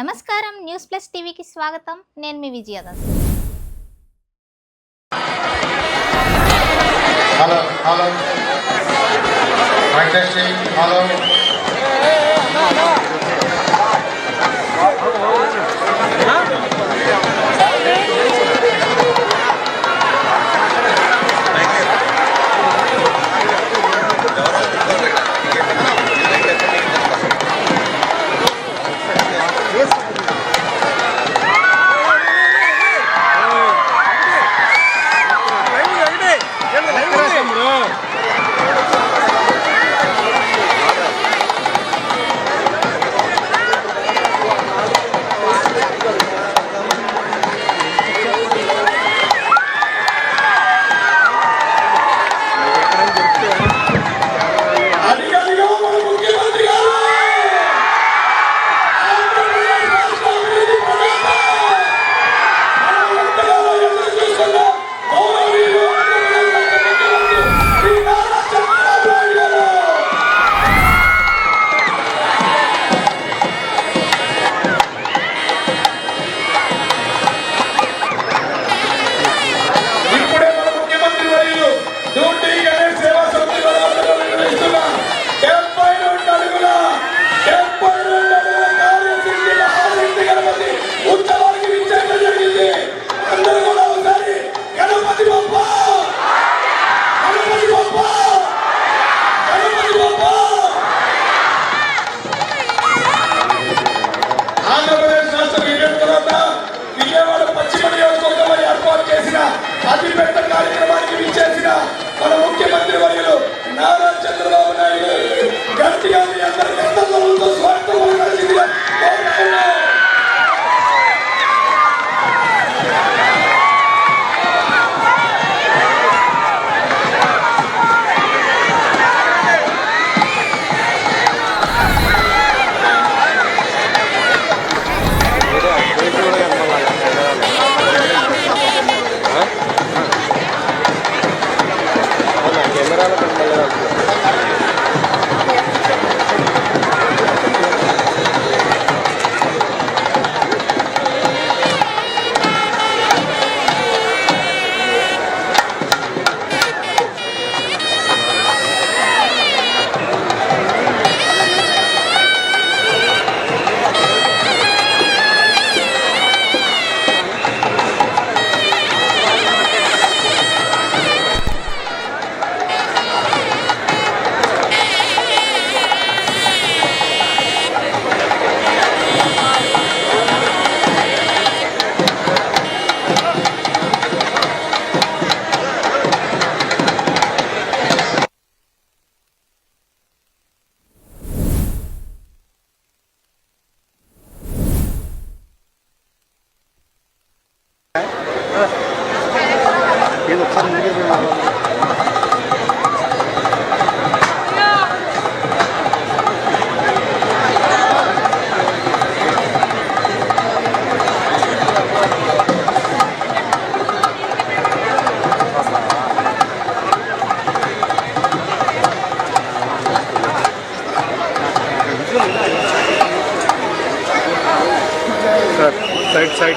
నమస్కారం. News plus టీవీకి స్వాగతం. నేను మీ విజయదాస్ హలో హలో. హలో. అతిపెద్ద కార్యక్రమానికి విచ్చేసిన మన ముఖ్యమంత్రి వర్యులు నారా చంద్రబాబు నాయుడు గట్టిగా మీ అందరి స్వార్థం స్వాగతం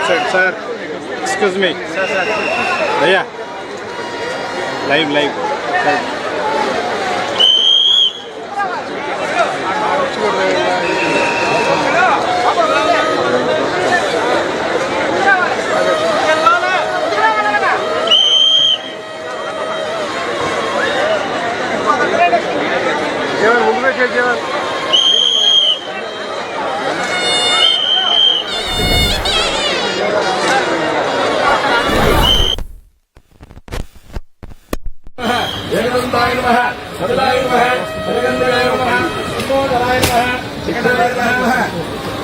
side side side sir excuse me అయ్యా లైవ్ లైవ్ సైడ్ జీవన్ ముందు పెట్టే జీవన్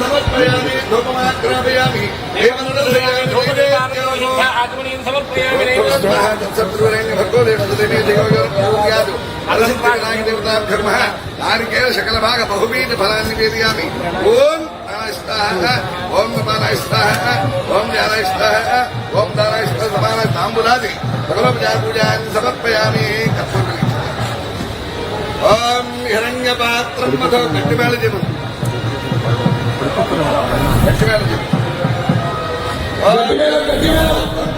సమర్పయామి ధూపమాగ్రాపయామి నారికేల సకల భాగ బహుమీన ఫలాన్ని వేదయామి ఓం ఓం నమానాయ స్వాహ ఓం జ్ఞానాయ ఓం సమాన తాంబులాది పూజాన్ని సమర్పయామి కర్తవ్యం ఓం హిరణ్యపాత్రం మధో గట్టిమేళ జీవనం గట్టిమేళ జీవనం జీవం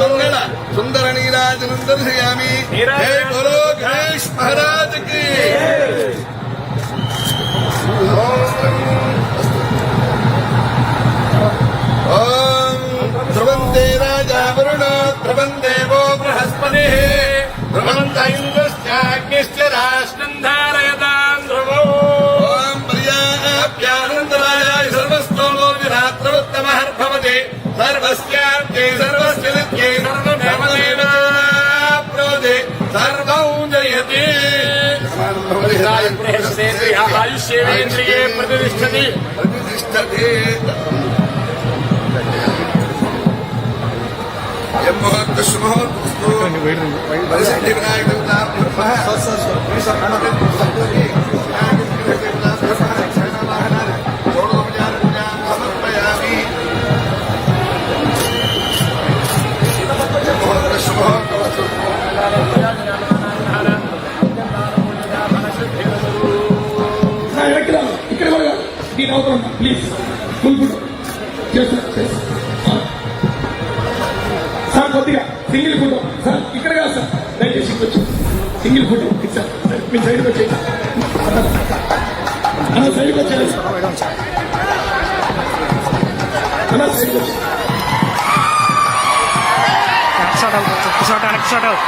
మంగళ సుందర నీరాజనం దర్శయామి హే బోలో గణేష్ మహారాజ్కి. ఓం ద్రవంతే రాజా వరుణ ద్రవందేవో బృహస్పతి. ద్రవంత ఇంద్ర ఆయుష్యేంద్రియే ప్రతిష్టతి శుభోత్తు వినాయక కాదు. ప్లీజ్ కూల్పుడు సార్ కొద్దిగా సింగిల్ ఫుడ్ సార్ ఇక్కడ కాదు సార్ దయచేసి ఇక్కడ సింగిల్ ఫుడ్ ఇచ్చారు సార్ మీ సైడ్కి వచ్చేది అన్న సైడ్కి వచ్చేది అన్న సైడ్కి వచ్చి shot out shot out shot out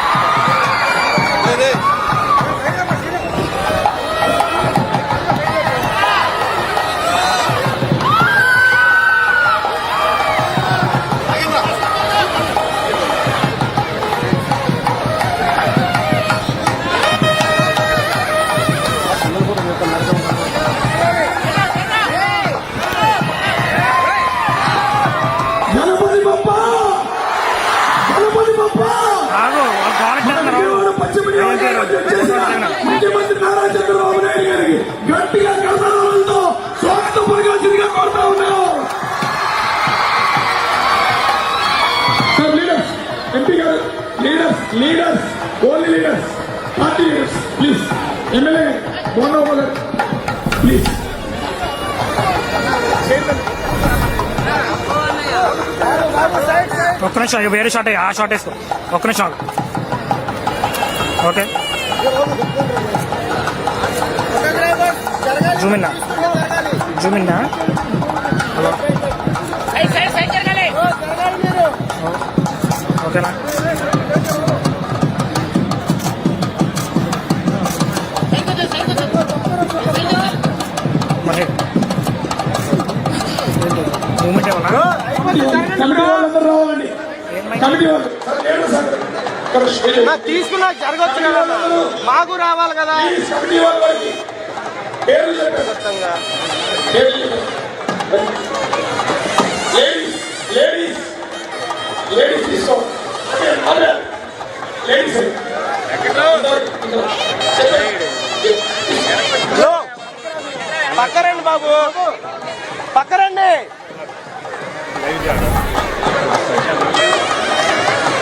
ముఖ్యమంత్రి నారా చంద్రబాబు నాయుడు గారికి గట్టిగా కథనాలతో స్వాగతం పలకాల్సిందిగా కోరుతా ఉన్నాం. సార్ లీడర్స్ ఎంపీ గారు leaders leaders only leaders party leaders please MLA Mohan please ఒక్క నిమిషం వేరే షాట్ ఆ షాట్ వేసుకో. ఒక్క నిమిషం ఓకే. జూమిన్నా జూమిన్నా హలో ఓకేనా మూమెంట్ ఏమన్నా? కమిటీ వాళ్ళందరూ రావాలండి. కమిటీ వాళ్ళు. తీసుకున్నా జరగచ్చు కదా. మాకు రావాలి కదా. ప్లీజ్ కమిటీ వాళ్ళ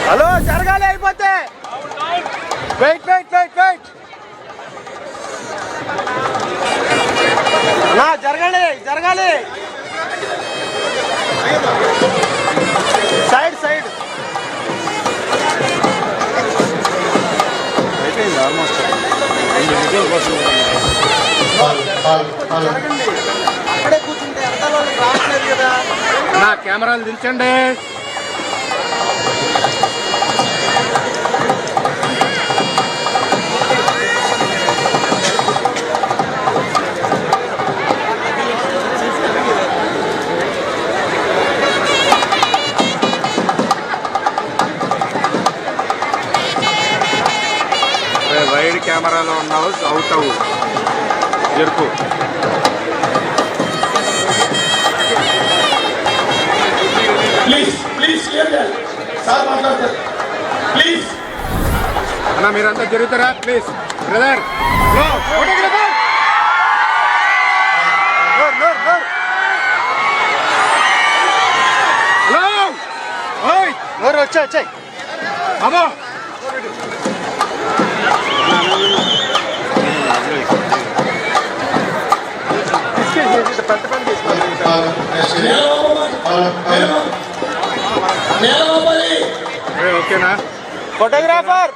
హలో జరగాలి అయిపోతే. వెయిట్ వెయిట్ వెయిట్ వెయిట్ నా జరగాలి జరగాలి. సైడ్ సైడ్ ఆల్మోస్ట్ అక్కడే కూర్చుంటే అంతా వాళ్ళకి రావట్లేదు కదా. నా కెమెరాలు దించండి. వైడ్ కెమెరాలో ఉన్నావు అవుట్ అవు జరుపు. ప్లీజ్ ప్లీజ్ క్లియర్ సార్ మాట్లాడతారు. ప్లీజ్ అన్న మీరంతా జరుగుతారా ప్లీజ్ బ్రదర్ హలో వచ్చా వచ్చాయి అమ్మో ఓకేనా ఫోటోగ్రాఫర్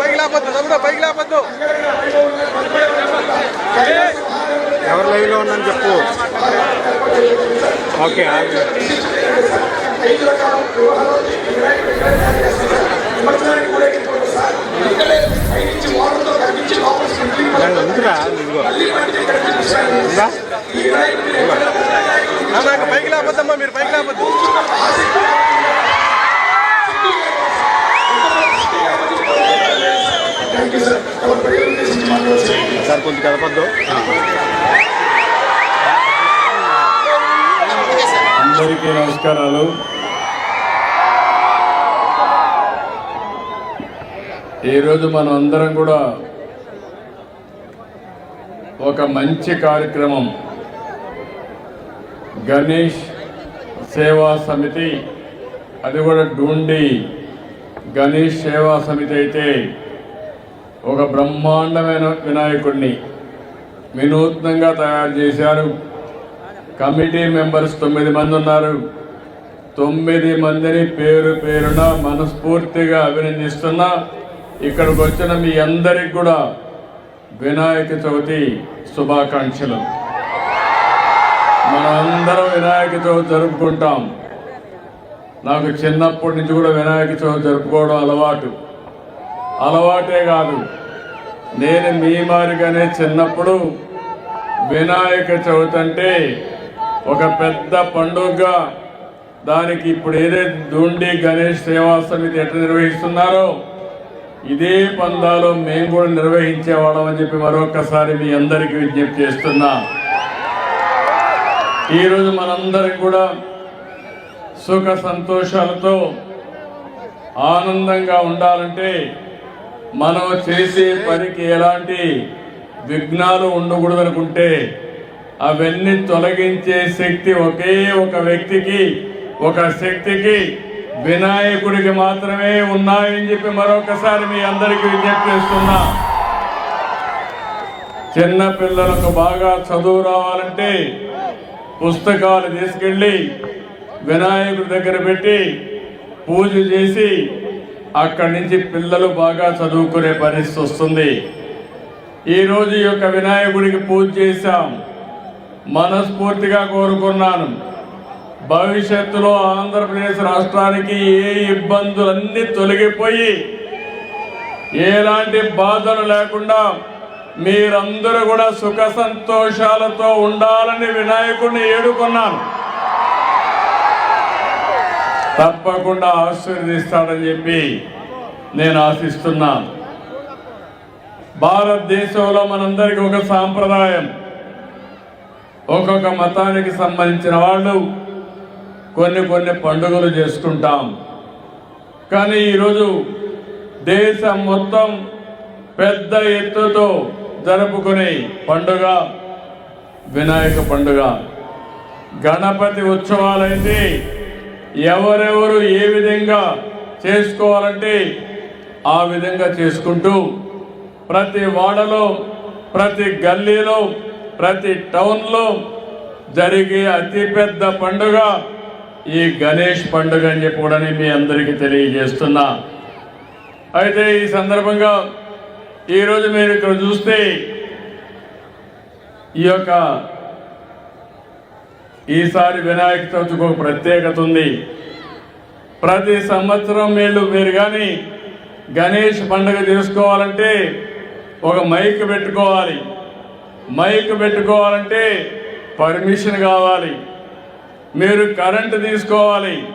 పైకి తమ్ముడు పైకి లేపొద్దు. ఎవరు లైవ్లో ఉందని చెప్పు. ఓకే ఉందిరా ఇదిగో. నాకు పైకి లేపొద్దమ్మా మీరు పైకి లేపొద్దు సార్ కొంచెం కలపొద్దు. అందరికీ నమస్కారాలు. ఈరోజు మనం అందరం కూడా ఒక మంచి కార్యక్రమం. గణేష్ సేవా సమితి అది కూడా డూండి గణేష్ సేవా సమితి అయితే ఒక బ్రహ్మాండమైన వినాయకుడిని వినూత్నంగా తయారు చేశారు. కమిటీ మెంబర్స్ తొమ్మిది మంది ఉన్నారు. తొమ్మిది మందిని పేరు పేరున మనస్ఫూర్తిగా అభినందిస్తున్నా. ఇక్కడికి వచ్చిన మీ అందరికి కూడా వినాయక చవితి శుభాకాంక్షలు. మనమందరం వినాయక చవితి జరుపుకుంటాం. నాకు చిన్నప్పటి నుంచి కూడా వినాయక చవితి జరుపుకోవడం అలవాటు. అలవాటే కాదు. నేను మీ మారిగానే చిన్నప్పుడు వినాయక చవితి అంటే ఒక పెద్ద పండుగ. దానికి ఇప్పుడు ఏదైతే దూండి గణేష్ సేవా సమితి ఎట్లా నిర్వహిస్తున్నారో ఇదే పందాలో మేము కూడా నిర్వహించేవాళ్ళం అని చెప్పి మరొకసారి మీ అందరికీ విజ్ఞప్తి చేస్తున్నా. ఈరోజు మనందరికి కూడా సుఖ సంతోషాలతో ఆనందంగా ఉండాలంటే మనం చేసే పనికి ఎలాంటి విఘ్నాలు ఉండకూడదనుకుంటే అవన్నీ తొలగించే శక్తి ఒకే ఒక వ్యక్తికి ఒక శక్తికి వినాయకుడికి మాత్రమే ఉన్నాయని చెప్పి మరొకసారి మీ అందరికీ విజ్ఞప్తి చేస్తున్నా. చిన్న పిల్లలకు బాగా చదువు రావాలంటే పుస్తకాలు తీసుకెళ్ళి వినాయకుడి దగ్గర పెట్టి పూజ చేసి అక్కడి నుంచి పిల్లలు బాగా చదువుకునే పరిస్థితి వస్తుంది. ఈరోజు ఈ యొక్క వినాయకుడికి పూజ చేశాం. మనస్ఫూర్తిగా కోరుకున్నాను. భవిష్యత్తులో ఆంధ్రప్రదేశ్ రాష్ట్రానికి ఏ ఇబ్బందులన్నీ తొలగిపోయి ఎలాంటి బాధలు లేకుండా మీరందరూ కూడా సుఖ సంతోషాలతో ఉండాలని వినాయకుడిని ఏడుకున్నాను. తప్పకుండా ఆశీర్వదిస్తాడని చెప్పి నేను ఆశిస్తున్నాను. భారతదేశంలో మనందరికీ ఒక సాంప్రదాయం. ఒక్కొక్క మతానికి సంబంధించిన వాళ్ళు కొన్ని కొన్ని పండుగలు చేసుకుంటాం. కానీ ఈరోజు దేశం మొత్తం పెద్ద ఎత్తుతో జరుపుకునే పండుగ వినాయక పండుగ. గణపతి ఉత్సవాలైతే ఎవరెవరు ఏ విధంగా చేసుకోవాలంటే ఆ విధంగా చేసుకుంటూ ప్రతి వాడలో ప్రతి గల్లీలో ప్రతి టౌన్లో జరిగే అతిపెద్ద పండుగ ఈ గణేష్ పండుగ అని చెప్పి కూడా మీ అందరికీ తెలియజేస్తున్నా. అయితే ఈ సందర్భంగా ఈరోజు మీరు ఇక్కడ చూస్తే ఈ యొక్క ఈసారి వినాయక చవితికి ఒక ప్రత్యేకత ఉంది. ప్రతి సంవత్సరం మీరు మీరు కానీ గణేష్ పండుగ చేసుకోవాలంటే ఒక మైక్ పెట్టుకోవాలి. మైక్ పెట్టుకోవాలంటే పర్మిషన్ కావాలి. మీరు కరెంటు తీసుకోవాలి.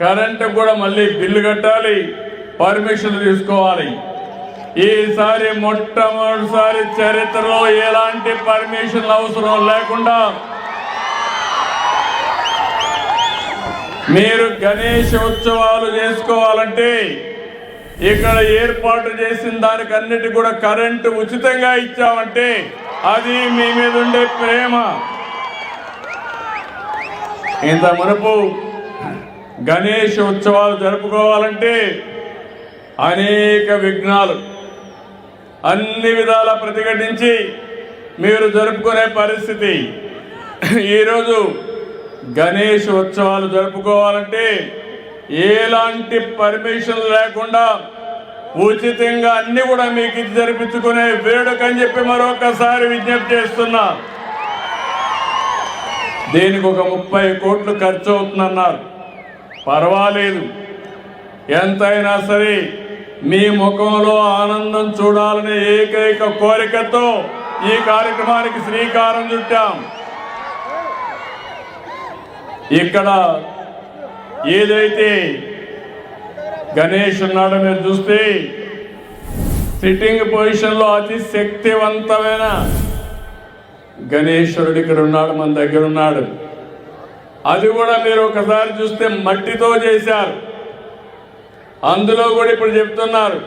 కరెంటు కూడా మళ్ళీ బిల్లు కట్టాలి. పర్మిషన్ తీసుకోవాలి. ఈసారి మొట్టమొదటిసారి చరిత్రలో ఎలాంటి పర్మిషన్ అవసరం లేకుండా మీరు గణేష్ ఉత్సవాలు చేసుకోవాలంటే ఇక్కడ ఏర్పాటు చేసిన దానికన్నిటి కూడా కరెంటు ఉచితంగా ఇచ్చామంటే అది మీ మీద ఉండే ప్రేమ. ఇంత మునుపు గణేష్ ఉత్సవాలు జరుపుకోవాలంటే అనేక విఘ్నాలు అన్ని విధాల ప్రతిఘటించి మీరు జరుపుకునే పరిస్థితి. ఈరోజు గణేష్ ఉత్సవాలు జరుపుకోవాలంటే ఎలాంటి పర్మిషన్ లేకుండా ఉచితంగా అన్ని కూడా మీకు ఇది జరిపించుకునే వేడుక అని చెప్పి మరొకసారి విజ్ఞప్తి చేస్తున్నా. దీనికి ఒక ముప్పై కోట్లు ఖర్చు అవుతుందన్నారు. పర్వాలేదు. ఎంతైనా సరే మీ ముఖంలో ఆనందం చూడాలనే ఏకైక కోరికతో ఈ కార్యక్రమానికి శ్రీకారం చుట్టాం. ఇక్కడ ఏదైతే గణేష్ ఉన్నాడు మీరు చూస్తే. సిట్టింగ్ పొజిషన్లో అతి శక్తివంతమైన గణేశ్వరుడు ఇక్కడ ఉన్నాడు మన దగ్గర ఉన్నాడు. అది కూడా మీరు ఒకసారి చూస్తే మట్టితో చేశారు. అందులో కూడా ఇప్పుడు చెప్తున్నారు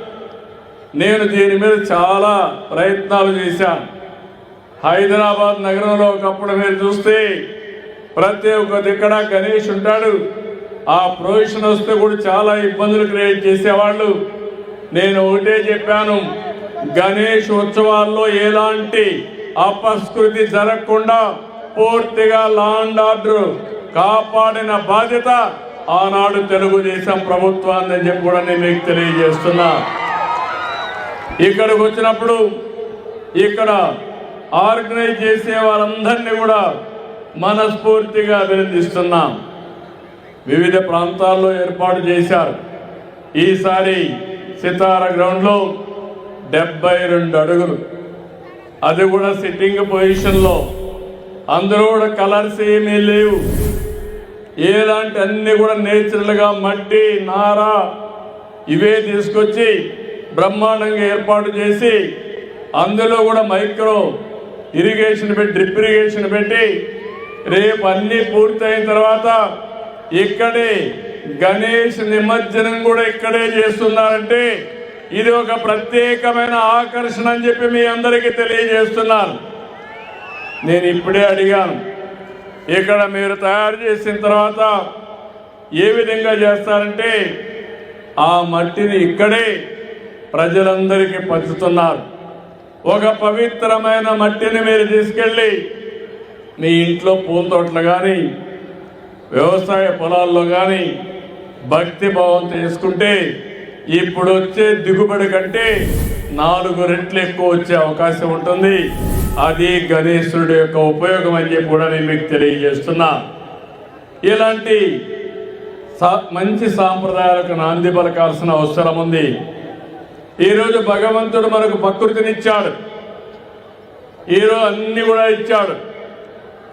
నేను దీని మీద చాలా ప్రయత్నాలు చేశాను. హైదరాబాద్ నగరంలో ఒకప్పుడు మీరు చూస్తే ప్రతి ఒక్క దిక్కడ గణేష్ ఉంటాడు. ఆ ప్రొవిషన్ వస్తే కూడా చాలా ఇబ్బందులు క్రియేట్ చేసేవాళ్ళు. నేను ఒకటే చెప్పాను గణేష్ ఉత్సవాల్లో ఎలాంటి అపస్కృతి జరగకుండా పూర్తిగా లాండ్ ఆర్డర్ కాపాడిన బాధ్యత ఆనాడు తెలుగుదేశం ప్రభుత్వాన్ని చెప్పి కూడా నేను మీకు తెలియజేస్తున్నా. ఇక్కడికి వచ్చినప్పుడు ఇక్కడ ఆర్గనైజ్ చేసే వాళ్ళందరినీ కూడా మనస్ఫూర్తిగా అభినందిస్తున్నాం. వివిధ ప్రాంతాల్లో ఏర్పాటు చేశారు. ఈసారి సితార గ్రౌండ్లో డెబ్బై రెండు అడుగులు. అది కూడా సిట్టింగ్ పొజిషన్లో. అందరూ కూడా కలర్స్ ఏమీ లేవు. ఎలాంటి అన్నీ కూడా నేచురల్గా మట్టి నార ఇవే తీసుకొచ్చి బ్రహ్మాండంగా ఏర్పాటు చేసి అందులో కూడా మైక్రో ఇరిగేషన్ పెట్టి డ్రిప్ ఇరిగేషన్ పెట్టి రేపు అన్నీ పూర్తయిన తర్వాత ఇక్కడే గణేష్ నిమజ్జనం కూడా ఇక్కడే చేస్తున్నారంటే ఇది ఒక ప్రత్యేకమైన ఆకర్షణ అని చెప్పి మీ అందరికీ తెలియజేస్తున్నాను నేను ఇప్పుడే అడిగాను ఇక్కడ మీరు తయారు చేసిన తర్వాత ఏ విధంగా చేస్తారంటే ఆ మట్టిని ఇక్కడే ప్రజలందరికీ పంచుతున్నారు. ఒక పవిత్రమైన మట్టిని మీరు తీసుకెళ్ళి మీ ఇంట్లో పూల తోటలు కానీ వ్యవసాయ పొలాల్లో కానీ భక్తి భావం చేసుకుంటే ఇప్పుడు వచ్చే దిగుబడి కంటే నాలుగు రెట్లు ఎక్కువ వచ్చే అవకాశం ఉంటుంది. అది గణేశుడి యొక్క ఉపయోగం అని చెప్పి కూడా నేను మీకు తెలియజేస్తున్నా. ఇలాంటి సా- మంచి సాంప్రదాయాలకు నాంది పలకాల్సిన అవసరం ఉంది. ఈరోజు భగవంతుడు మనకు ప్రకృతినిచ్చాడు. ఈరోజు అన్ని కూడా ఇచ్చాడు.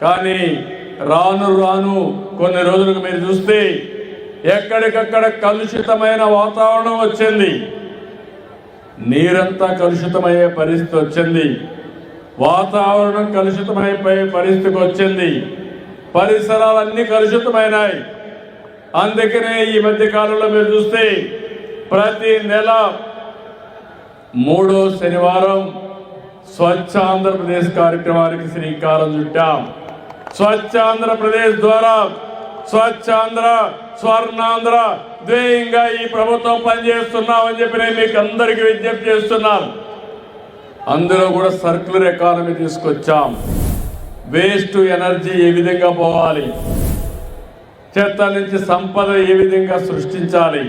కానీ రాను రాను కొన్ని రోజులకు మీరు చూస్తే ఎక్కడికక్కడ కలుషితమైన వాతావరణం వచ్చింది. నీరంతా కలుషితమయ్యే పరిస్థితి వచ్చింది. వాతావరణం కలుషితమైపోయే పరిస్థితికి వచ్చింది. పరిసరాలన్నీ కలుషితమైనాయి. అందుకనే ఈ మధ్య కాలంలో మీరు చూస్తే ప్రతి నెల మూడో శనివారం స్వచ్ఛ ఆంధ్రప్రదేశ్ కార్యక్రమానికి శ్రీకారం చుట్టాం. స్వచ్ఛ ఆంధ్రప్రదేశ్ ద్వారా స్వచ్ఛాంధ్ర స్వర్ణాంధ్ర ధ్యేయంగా ఈ ప్రభుత్వం పనిచేస్తున్నామని చెప్పి నేను మీకు అందరికీ విజ్ఞప్తి చేస్తున్నాను. అందులో కూడా సర్క్యులర్ ఎకానమీ తీసుకొచ్చాం. వేస్ట్ ఎనర్జీ ఏ విధంగా పోవాలి? చెత్త నుంచి సంపద ఏ విధంగా సృష్టించాలి?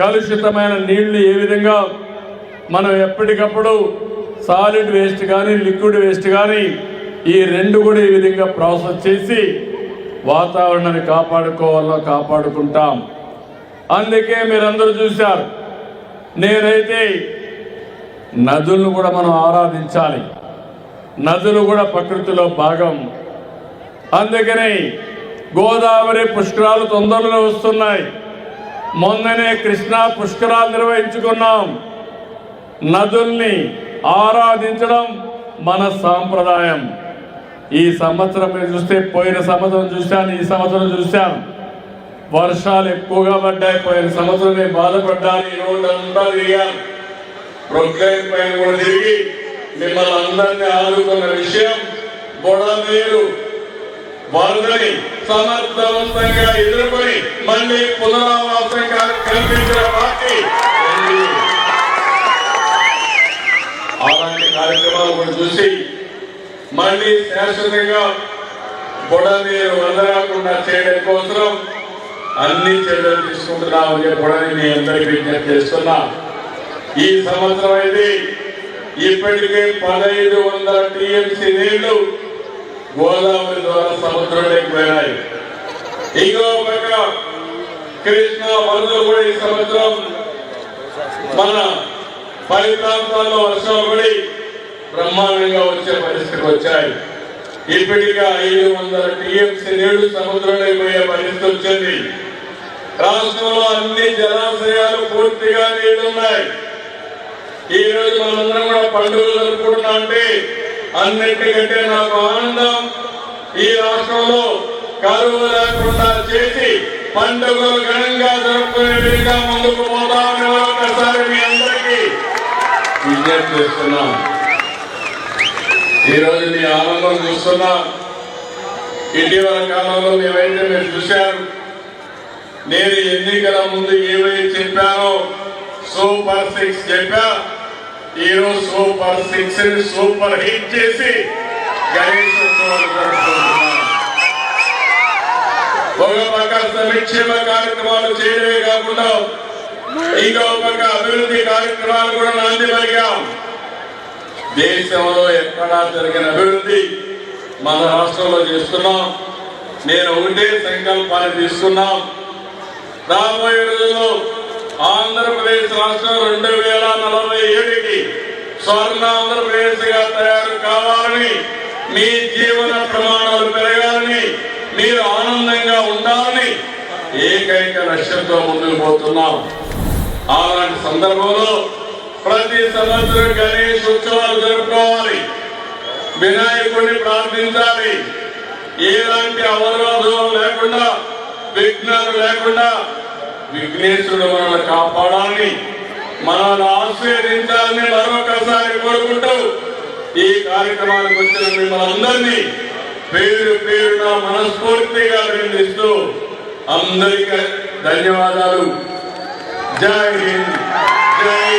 కలుషితమైన నీళ్ళు ఏ విధంగా మనం ఎప్పటికప్పుడు సాలిడ్ వేస్ట్ కానీ లిక్విడ్ వేస్ట్ కానీ ఈ రెండు కూడా ఈ విధంగా ప్రాసెస్ చేసి వాతావరణాన్ని కాపాడుకోవాలో కాపాడుకుంటాం. అందుకే మీరందరూ చూశారు నేనైతే నదులను కూడా మనం ఆరాధించాలి. నదులు కూడా ప్రకృతిలో భాగం. అందుకని గోదావరి పుష్కరాలు తొందరలో వస్తున్నాయి. మొన్ననే కృష్ణా పుష్కరాలు నిర్వహించుకున్నాం. నదుల్ని ఆరాధించడం మన సాంప్రదాయం. ఈ సంవత్సరం మీరు చూస్తే పోయిన సంవత్సరం చూశాను ఈ సంవత్సరం చూశాను. వర్షాలు ఎక్కువగా పడ్డాయి పోయిన సంవత్సరం నేను బాధపడ్డాను ఈ తిరిగాను. ప్రొక్లైన్ పైన కూడా తిరిగి మిమ్మల్ని అందరినీ ఆదుకున్న విషయం బుడమేరు వరదని సమర్థవంతంగా ఎదుర్కొని మళ్ళీ పునరావాసం కల్పించిన పార్టీ అలాంటి కార్యక్రమాలు కూడా చూసి మళ్ళీ శాశ్వతంగా బుడనీరు వదలకుండా చేయడం కోసం అన్ని చర్యలు తీసుకుంటున్నామని చెప్పడానికి మీ అందరికీ విజ్ఞప్తి చేస్తున్నా. ఈ సంవత్సరం అయితే ఇప్పటికే పదహైదు వందల టీఎంసీ నీళ్ళు గోదావరి ద్వారా సముద్రంలోకి పోయినాయి. ఇంకో పక్క కృష్ణ వరదలు కూడా ఈ సంవత్సరం మన పది ప్రాంతాల్లో వర్షాలు పడి బ్రహ్మాండంగా వచ్చే పరిస్థితికి వచ్చాయి. ఇప్పటికే ఐదు వందల టీఎంసీ నీళ్ళు సముద్రంలో పోయే పరిస్థితి వచ్చింది. రాష్ట్రంలో అన్ని జలాశయాలు పూర్తిగా నీళ్ళున్నాయి. ఈ రోజు మనందరం కూడా పండుగలు జరుపుకుంటున్నా అంటే అన్నిటికంటే నాకు ఆనందం ఈ రాష్ట్రంలో కరువు లేకుండా చేసి పండుగలు ఘనంగా జరుపుకునే విధంగా ముందుకు పోతామని ఒకసారి మీ అందరికీ విజ్ఞప్తి చేస్తున్నాం ఈ మీ ఆనందం చూస్తున్నా. ఇటీవల కాలంలో మేమైతే మీరు చూశారు. నేను ఎన్నికల ముందు ఏమై చెప్పానో సూపర్ సిక్స్ చెప్పా. ఈరోజు సూపర్ సిక్స్ని సూపర్ హిట్ చేసి గణేష్ ఒక పక్క సంక్షేమ కార్యక్రమాలు చేయడమే కాకుండా ఇంకో పక్క అభివృద్ధి కార్యక్రమాలు కూడా నాంది పలికాం. దేశంలో ఎక్కడా జరిగిన అభివృద్ధి మన రాష్ట్రంలో చేస్తున్నాం. నేను ఒకటే సంకల్పాన్ని తీసుకున్నాం రాబోయే రోజుల్లో ఆంధ్రప్రదేశ్ రాష్ట్రం రెండు వేల నలభై ఏడుకి స్వర్ణ ఆంధ్రప్రదేశ్గా తయారు కావాలని మీ జీవన ప్రమాణాలు పెరగాలని మీరు ఆనందంగా ఉండాలని ఏకైక లక్ష్యంతో ముందుకు పోతున్నాం. అలాంటి సందర్భంలో ప్రతి సంవత్సరం గణేష్ ఉత్సవాలు జరుపుకోవాలి. వినాయకుడిని ప్రార్థించాలి. ఎలాంటి అవరోధం లేకుండా విఘ్నాలు లేకుండా విఘ్నేశ్వరుడు మనల్ని కాపాడాలని మనల్ని ఆశీర్వదించాలని మరొకసారి కోరుకుంటూ ఈ కార్యక్రమానికి వచ్చిన మిమ్మల్ని అందరినీ పేరు పేరున మనస్ఫూర్తిగా అభినందిస్తూ అందరికీ ధన్యవాదాలు. జై హింద్ జై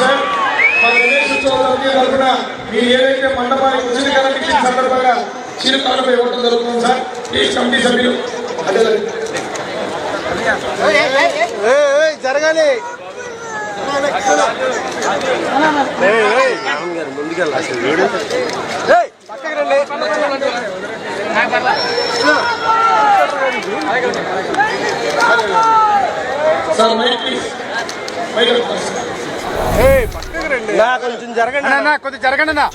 సార్ మన గణేష్ తరఫున మీరు ఏదైతే మండపానికి ఉచిత కరెంట్ ఇచ్చిన సందర్భంగా చిరు కానుక ఇవ్వడం జరుగుతుంది సార్. ఈ కమిటీ సభ్యులు. అదే జరగాలి. ఏయ్, పక్కకి రండి sir mike please mike please. ఏయ్, పక్కకి రండి నా కొంచెం జరగండి నా కొంచెం జరగండి నా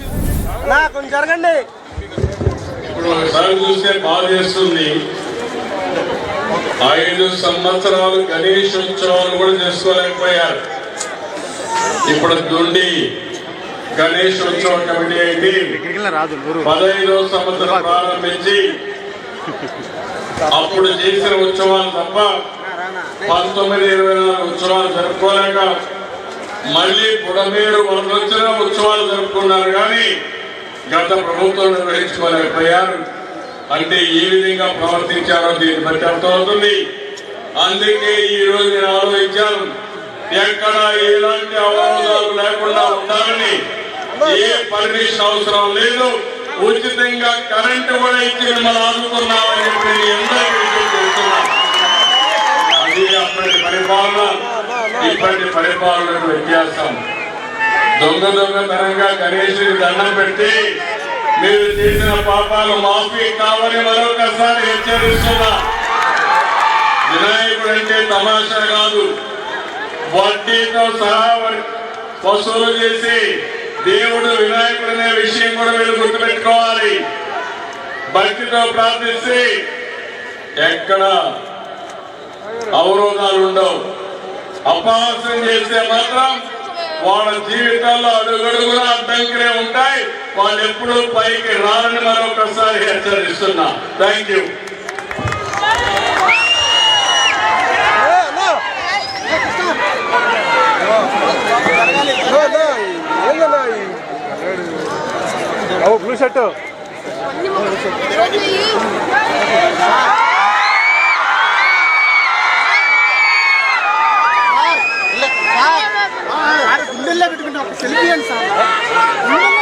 నా కొంచెం జరగండి. ఇప్పుడు ఒకసారి చూస్తే బాధ చేస్తుంది. ఐదు సంవత్సరాలు గణేష్ ఉత్సవాలు కూడా చేసుకోలేకపోయారు. ఇప్పుడు దుండి గణేష్ ఉత్సవ కమిటీ అయితే రాదు పదహైదో సంవత్సరం ప్రారంభించి అప్పుడు చేసిన ఉత్సవాలు తప్ప పంతొమ్మిది ఇరవై నాలుగు ఉత్సవాలు జరుపుకోలేక మళ్ళీ బుడమేరు వరదొచ్చిన ఉత్సవాలు జరుపుకున్నారు కానీ గత ప్రభుత్వం నిర్వహించుకోలేకపోయారు. అంటే ఏ విధంగా ప్రవర్తించారో దీన్ని బట్టి అర్థమవుతుంది. అందుకే ఈ రోజు నేను ఆలోచించాను ఎక్కడ ఎలాంటి అవరోధాలు లేకుండా ఉండాలని. ఏ పర్మిషన్ అవసరం లేదు. ఉచితంగా కరెంటు కూడా ఇచ్చి మిమ్మల్ని ఆదుకున్నామని చెప్పి అది అప్పటి పరిపాలన ఇప్పటి పరిపాలనకు వ్యత్యాసం. దొంగ దొంగతనంగా గణేశుడికి దండం పెట్టి మీరు చేసిన పాపాలు మాఫీ కావని మరొకసారి హెచ్చరిస్తున్నా. వినాయకుడు అంటే తమాషా కాదు. వడ్డీతో సహా వసూలు చేసి దేవుడు వినాయకుడు అనే విషయం కూడా మీరు గుర్తుపెట్టుకోవాలి భక్తితో ప్రార్థిస్తే ఎక్కడ అవరోధాలు ఉండవు అపహాస్యం చేస్తే మాత్రం వాళ్ళ జీవితాల్లో అడుగడుగునా అడ్డంకిలే ఉంటాయి వాళ్ళు ఎప్పుడూ పైకి రారని మరొకసారి హెచ్చరిస్తున్నా థ్యాంక్ యూ బ్లూ షర్ట్. గుండెల్లో పెట్టుకుంటే సెల్ఫీ అండి sir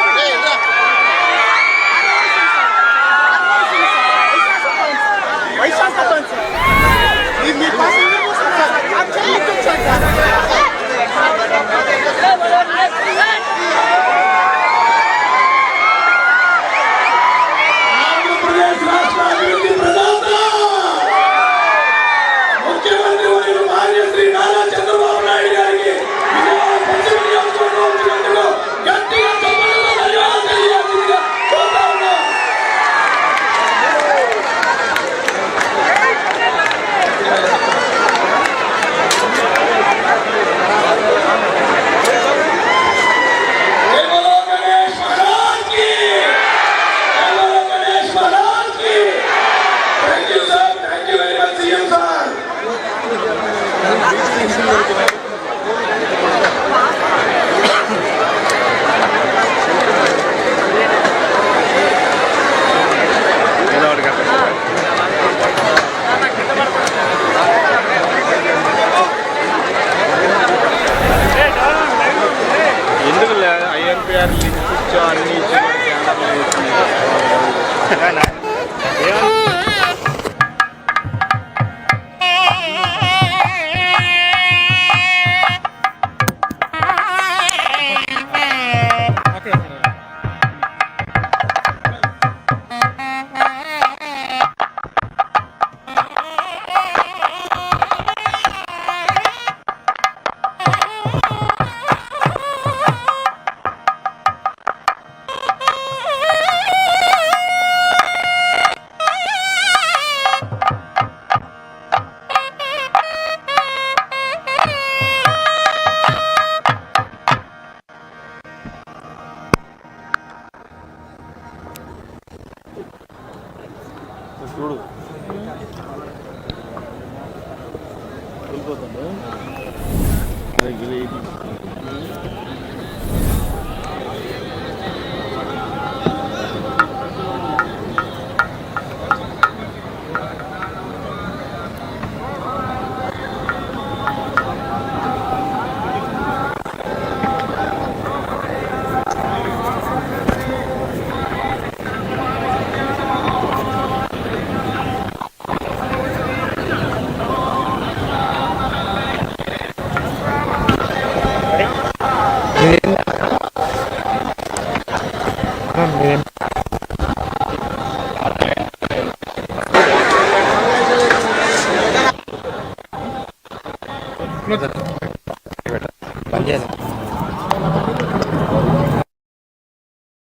ganas. toda, né? A.